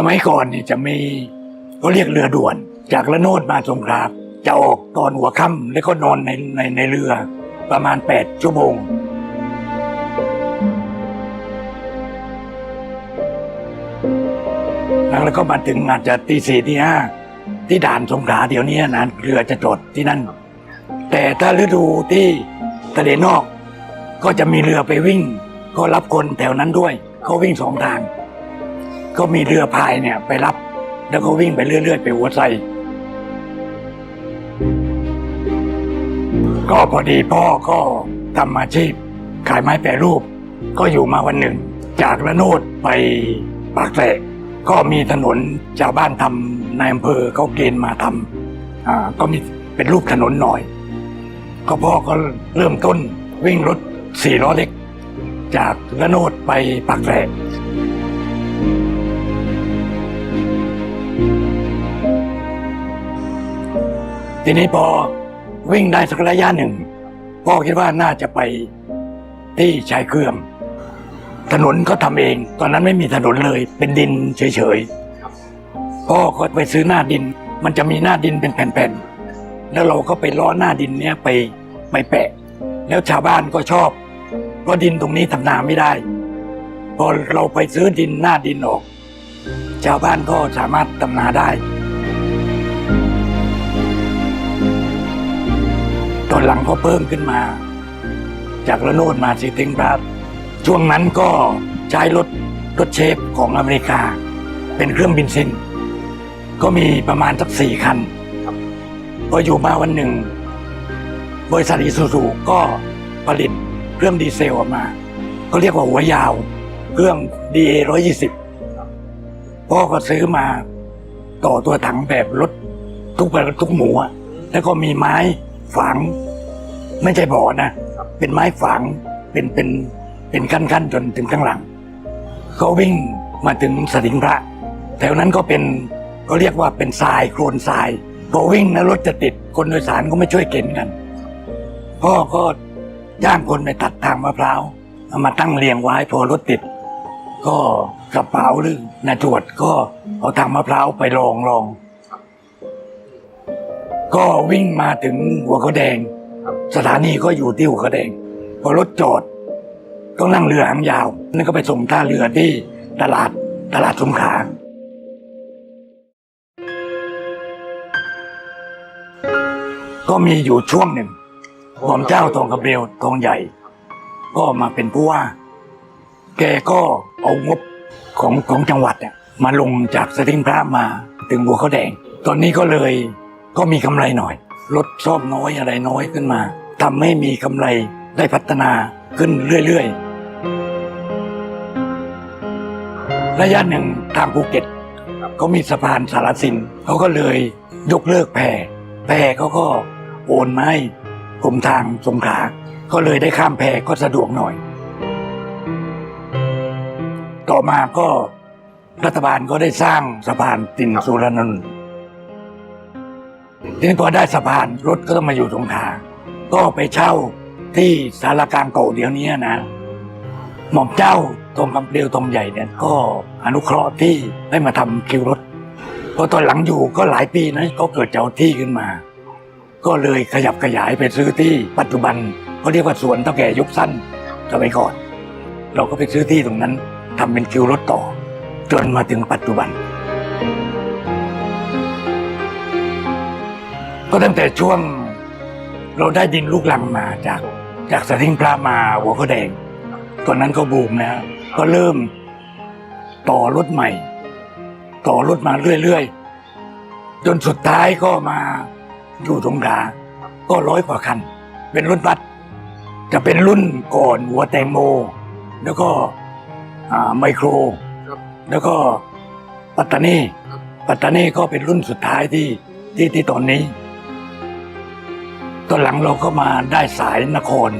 สมัยก่อนเนี่ยจะมีเขาเรียกเรือด่วน จากละโนดมาสงขลาจะออกตอนหัวค่ำแล้วก็นอนในในในเรือประมาณ 8 ชั่วโมง แล้วก็มาถึงอาจจะตีสี่ตีห้าที่ด่านสงขลาเดี๋ยวนี้นะเรือจะจอดที่นั่น แต่ถ้าฤดูที่ทะเลนอก ก็จะมีเรือไปวิ่ง ก็รับคนแถวนั้นด้วย เขาวิ่งสองทาง ก็มีเรือพายเนี่ยไปรับ แล้วก็วิ่งไปเรื่อย ๆ ไปหัวไซก็พอดีพ่อก็ทำอาชีพ ขายไม้แปรรูป ก็อยู่มาวันหนึ่ง จากระโนดไปปากแสกก็มีถนนชาวบ้านทำในอำเภอเขาเกณฑ์มาทำอ่าก็มีเป็นรูปถนนหน่อย ก็พ่อก็เริ่มต้นวิ่งรถสี่ล้อเล็ก จากระโนดไปปากแสก ทีนี้พอวิ่งได้สักระยะหนึ่งพ่อคิดว่าน่าจะไปที่ชายเครื่องถนนก็ทำเอง ตอนนั้นไม่มีถนนเลย เป็นดินเฉยๆพ่อก็ไปซื้อหน้าดิน มันจะมีหน้าดินเป็นแผ่นๆแล้วเราก็ไปล้อหน้าดินเนี้ยไปไปแปะ แล้วชาวบ้านก็ชอบเพราะดินตรงนี้ทำนาไม่ได้ พอเราไปซื้อดินหน้าดินออก ชาวบ้านก็สามารถทำนาได้ ก็เพิ่มขึ้นมา จากระโนดมาสิติงบราช่วงนั้นก็ใช้รถรถเชฟของอเมริกา เป็นเครื่องบินซินก็มีประมาณสักสี่คันพออยู่มาวันหนึ่ง บริษัทอิซูซูก็ผลิตเครื่องดีเซลออกมา ก็เรียกว่าหัวยาว เครื่อง DA 120พ่อก็ซื้อมาต่อตัวถังแบบรถทุกแบบทุกหมูแล้วก็มีไม้ฝัง ไม่ใช่บ่อนะ เป็นไม้ฝังเป็นเป็นเป็นขั้นๆจนถึงข้างหลังก็วิ่งมาถึงสถิงพระ แถวนั้นก็เป็นก็เรียกว่าเป็นทรายโคลนทรายพอวิ่งนะรถจะติดคนโดยสารก็ไม่ช่วยเข็นกันพ่อก็ย่างคนไปตัดทางมะพร้าวเอามาตั้งเรียงไว้พอรถติด ก็กระเป๋าหรือนาจวดก็เอาทางมะพร้าวไปรองรอง ก็วิ่งมาถึงหัวเขาแดง สถานีก็อยู่ที่หัวเขาแดงพอรถจอดต้องนั่งเรือหางยาวนั่นก็ไปส่งท่าเรือที่ตลาดตลาดสงขาก็มีอยู่ช่วงหนึ่งหม่อมเจ้าทองคำเบลทองใหญ่ ก็มาเป็นผู้ว่า แกก็เอางบของของจังหวัดเนี่ยมาลงจากสถิงพระมาถึงหัวเขาแดง ตอนนี้ก็เลยก็มีกำไรหน่อย ลดซ่อมน้อยอะไรน้อยขึ้นมาทำให้มีกำไรได้พัฒนาขึ้นเรื่อยๆ ระยะหนึ่งทางภูเก็ตเขามีสะพานสารสินเขาก็เลยยกเลิกแพแพเขาก็โอนมาให้กรมทางสงขลาก็เลยได้ข้ามแพก็สะดวกหน่อย ต่อมาก็รัฐบาลก็ได้สร้างสะพานตินสุรานนท์ ทีนี้พอได้สะพานรถก็ต้องมาอยู่ตรงขลาก็ไปเช่าที่สารกลางเก่าเดี๋ยวนี้นะ หม่อมเจ้าตรงคำเดียวตรงใหญ่เนี่ยก็อนุเคราะห์ที่ให้มาทำคิวรถพอตอนหลังอยู่ก็หลายปีนะก็เกิดเจ้าที่ขึ้นมา ก็เลยขยับขยายไปซื้อที่ปัจจุบันเขาเรียกว่าสวนเท่าแก่ยุคสั้นสมัยก่อน เราก็ไปซื้อที่ตรงนั้นทำเป็นคิวรถต่อ จนมาถึงปัจจุบัน ก็ตั้งแต่ช่วง เราได้ดินลูกลังมาจากจากสถิงพระมาหัวก็แดงตอนนั้นก็บูมนะ ก็เริ่มต่อรถใหม่ ต่อรถมาเรื่อยๆ จนสุดท้ายก็มาอยู่สงขลาก็ร้อยกว่าคัน เป็นรถบัสจะเป็นรุ่นก่อนหัวแตงโม แล้วก็อ่าไมโคร แล้วก็ปัตตานีปัตตานีก็เป็นรุ่นสุดท้ายที่ที่ที่ตอนนี้ ตอนหลังเราก็มาได้สายนคร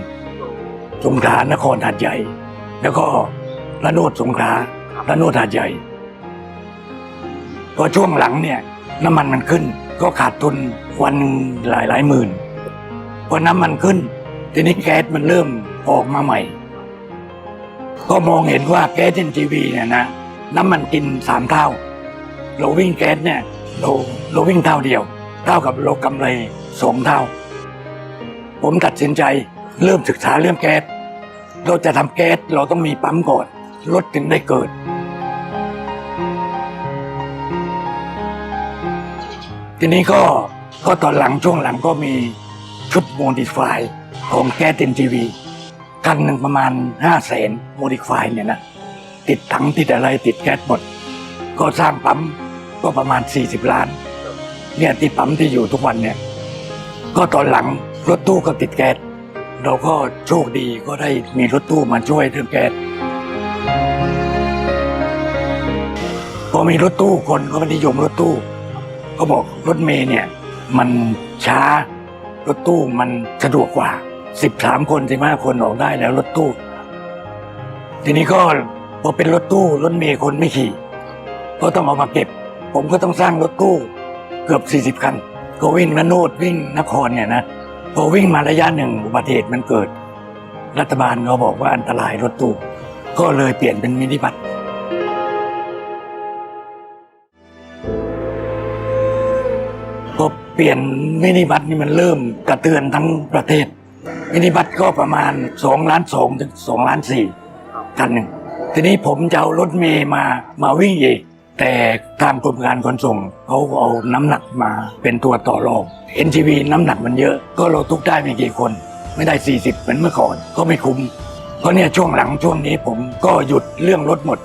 สงขลานครหาดใหญ่ แล้วก็ระโนดสงขลาระโนดหาดใหญ่พอช่วงหลังเนี่ยน้ำมันมันขึ้น ก็ขาดทุนวันหนึ่งหลายหลายหมื่นพอน้ำมันขึ้น ทีนี้แก๊สมันเริ่มออกมาใหม่ ก็มองเห็นว่าแก๊สเอ็นจีวีเนี่ยนะน้ำมันกินสามเท่า เราวิ่งแก๊สเนี่ยเราเราวิ่งเท่าเดียว เท่ากับเรากำไรสองเท่า ผมตัดสินใจเริ่มศึกษาเรื่องแก๊ส เราจะทำแก๊สเราต้องมีปั๊มก่อน รถถึงได้เกิด ทีนี้ก็ก็ตอนหลังช่วงหลังก็มีชุดโมดิฟายของแก๊สเต็นทีวีคันหนึ่งประมาณห้าแสนโมดิฟายเนี่ยนะติดถังติดอะไรติดแก๊สหมด ก็สร้างปั๊มก็ประมาณ 40 ล้าน เนี่ยที่ปั๊มที่อยู่ทุกวันเนี่ย ก็ตอนหลัง รถตู้ก็ติดแก๊สเราก็โชคดีก็ได้มีรถตู้มาช่วยเรื่องแก๊สพอมีรถตู้คนก็นิยมรถตู้ ก็บอกรถเมย์เนี่ย มันช้ารถตู้มันสะดวกกว่า 13 คน15คนออกได้แล้วรถตู้ ทีนี้ก็พอเป็นรถตู้รถเมย์คนไม่ขี่ก็ต้องเอามาเก็บ ผมก็ต้องสร้างรถตู้เกือบ 40 คัน ก็วิ่งระโนดวิ่งนครเนี่ยนะ พอวิ่งมาระยะหนึ่งอุบัติเหตุมันเกิด รัฐบาลเขาบอกว่าอันตรายรถตู้ก็เลยเปลี่ยนเป็นมินิบัสพอเปลี่ยนมินิบัสนี่มันเริ่มกระเตือนทั้งประเทศ มินิบัสก็ประมาณ2ล้าน2ถึง2ล้าน4คันหนึ่งทีนี้ผมจะเอารถเมย์มามาวิ่งอีก แต่ทางกรมการขนส่งเขาเอาน้ำหนักมาเป็นตัวต่อรอง NGV น้ำหนักมันเยอะ ก็เราทุกได้ไม่กี่คน ไม่ได้ 40 เหมือนเมื่อก่อน ก็ไม่คุ้ม เพราะเนี่ยช่วงหลังช่วงนี้ผมก็หยุดเรื่องรถหมด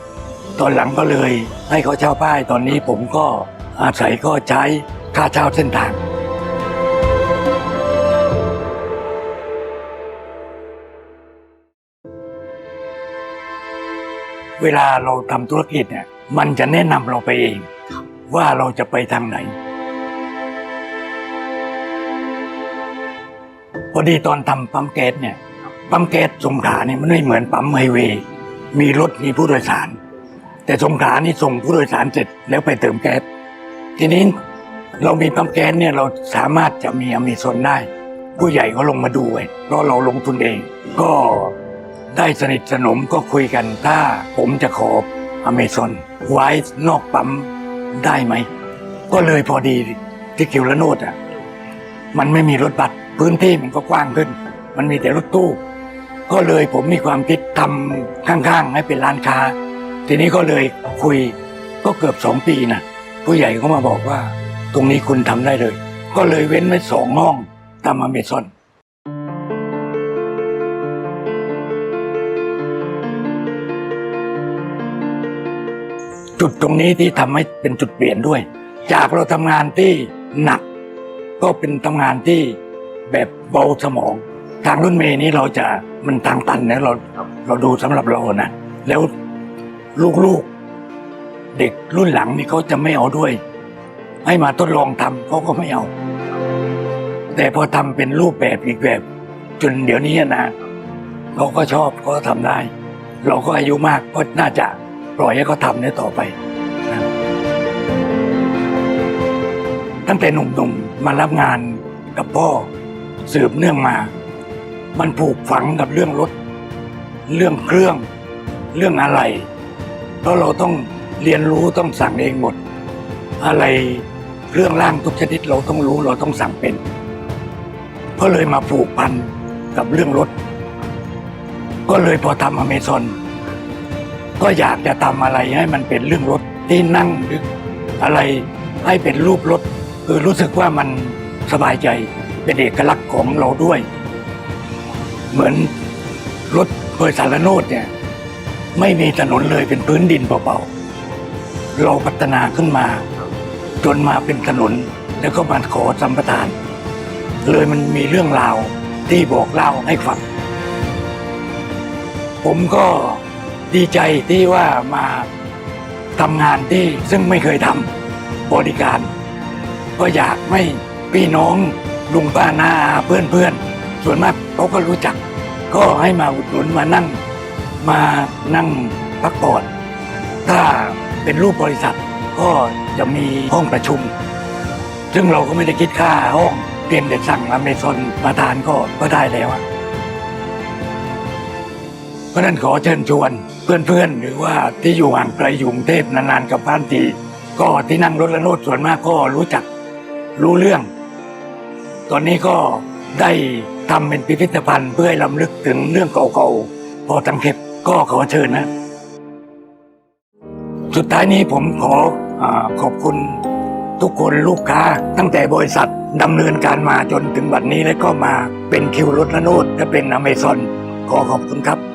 ตอนหลังก็เลยให้เขาเช่าป้ายตอนนี้ผมก็อาศัยก็ใช้ค่าเช่าเส้นทางเวลาเราทำธุรกิจเนี่ย มันจะแนะนำเราไปเอง ว่าเราจะไปทางไหน พอดีตอนทำปั๊มแก๊สเนี่ยปั๊มแก๊สสงขลาเนี่ยมันไม่เหมือนปั๊มไฮเวย์มีรถมีผู้โดยสาร แต่สงขลานี่ส่งผู้โดยสารเสร็จแล้วไปเติมแก๊สทีนี้เรามีปั๊มแก๊สเนี่ยเราสามารถจะมีอเมซอนได้ ผู้ใหญ่ก็ลงมาดูไว้เพราะเราลงทุนเอง ก็ได้สนิทสนมก็คุยกันถ้าผมจะขออเมซอน ไว้นอกปั๊มได้ไหม ก็เลยพอดีที่คิวละโนดอะมันไม่มีรถบัสพื้นที่มันก็กว้างขึ้น มันมีแต่รถตู้ ก็เลยผมมีความคิดทำข้างๆให้เป็นร้านค้า ทีนี้ก็เลยคุยก็เกือบสองปีนะผู้ใหญ่ก็มาบอกว่า ตรงนี้คุณทำได้เลย ก็เลยเว้นไว้สองห้องทำอเมซอน จุดตรงนี้ที่ทำให้เป็นจุดเปลี่ยนด้วย จากเราทำงานที่หนัก ก็เป็นทำงานที่แบบเบาสมอง ทางรุ่นเมย์นี้เราจะมันทางตันนะเราเราดูสำหรับเรานะแล้วลูกๆ เด็กรุ่นหลังนี่เขาจะไม่เอาด้วย ให้มาทดลองทำเขาก็ไม่เอา แต่พอทำเป็นรูปแบบอีกแบบ จนเดี๋ยวนี้นะเขาก็ชอบเขาก็ทำได้ เราก็อายุมากก็น่าจะ ปล่อยให้เขาทำเนี่ยต่อไปนะตั้งแต่หนุ่มๆมารับงานกับพ่อสืบเนื่องมา มันผูกฝังกับเรื่องรถ เรื่องเครื่อง เรื่องอะไรเพราะเราต้องเรียนรู้ต้องสั่งเองหมด อะไรเครื่องล่างทุกชนิดเราต้องรู้เราต้องสั่งเป็น ก็เลยมาผูกพันกับเรื่องรถ ก็เลยพอทำอเมซอน ก็อยากจะทำอะไรให้มันเป็นเรื่องรถที่นั่งหรืออะไรให้เป็นรูปรถคือรู้สึกว่ามันสบายใจเป็นเอกลักษณ์ของเราด้วย เหมือนรถโดยสารโนดเนี่ยไม่มีถนนเลยเป็นพื้นดินเบาๆ เราพัฒนาขึ้นมา จนมาเป็นถนนแล้วก็มาขอสัมปทาน เลยมันมีเรื่องราวที่บอกเล่าให้ฟังผมก็ ดีใจที่ว่ามาทำงานที่ซึ่งไม่เคยทำบริการ ก็อยากให้พี่น้องลุงป้าน้าเพื่อนเพื่อนๆส่วนมากเขาก็รู้จัก ก็ให้มาอุดหนุนมานั่ง มานั่งพักผ่อนถ้าเป็นรูปบริษัทก็จะมีห้องประชุม ซึ่งเราก็ไม่ได้คิดค่าห้องเพียงแต่สั่งอเมซอนมาทานก็ก็ได้แล้วอะ เพราะฉะนั้นขอเชิญชวนเพื่อนๆ หรือว่าที่อยู่ห่างไกลอยู่กรุงเทพนานๆกับบ้านทีก็ที่นั่งรถละโนดส่วนมากก็รู้จักรู้เรื่อง ตอนนี้ก็ได้ทำเป็นพิพิธภัณฑ์เพื่อให้ลำลึกถึงเรื่องเก่าๆพอตังเข็บก็ขอเชิญนะ สุดท้ายนี้ผมขออขอบคุณทุกคนลูกค้าตั้งแต่บริษัทดำเนินการมาจนถึงบัดนี้แล้วก็มาเป็นคิวรถละโนดและเป็นอเมซอนขอขอบคุณครับ